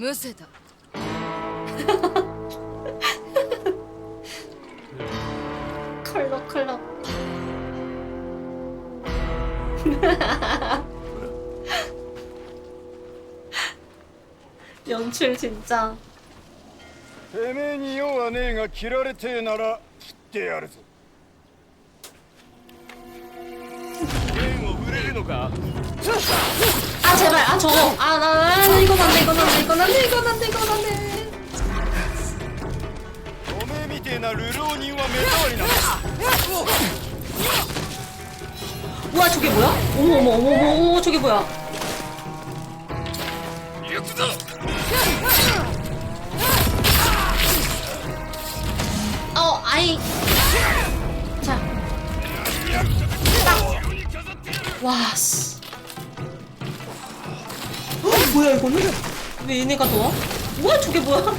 むせた 컬러 컬러. 연출 진짜. てめえに用はねえが切られてえなら切ってやるぞ剣を振れるのか 아 제발 아 저거 아나 아, 이건 안돼 이건 안돼 이건 안돼 이건 안돼 이건 안돼 おめえみてえな流浪人は目障りなんだ 우와 저게 뭐야? 어머 어머 어머 어머 어머 저게 뭐야? 行くぞ 어 아이 자 와, 씨. 어, 뭐야, 이거는? 왜 얘네가 도와? 뭐야, 저게 뭐야? 어?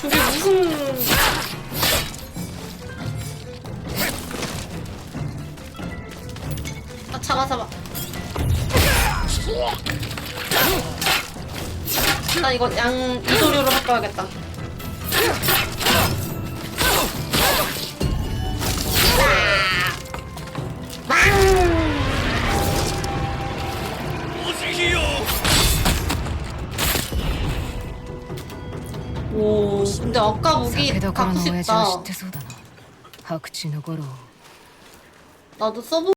저게 무슨. 아, 잡아, 잡아. 나 이거 양 이도류로 바꿔야겠다. おじきよ 오, 근데 아까 무기 酒どころ 갖고 の親父は知っ 싶다. てそうだな白痴の五郎 나도 써보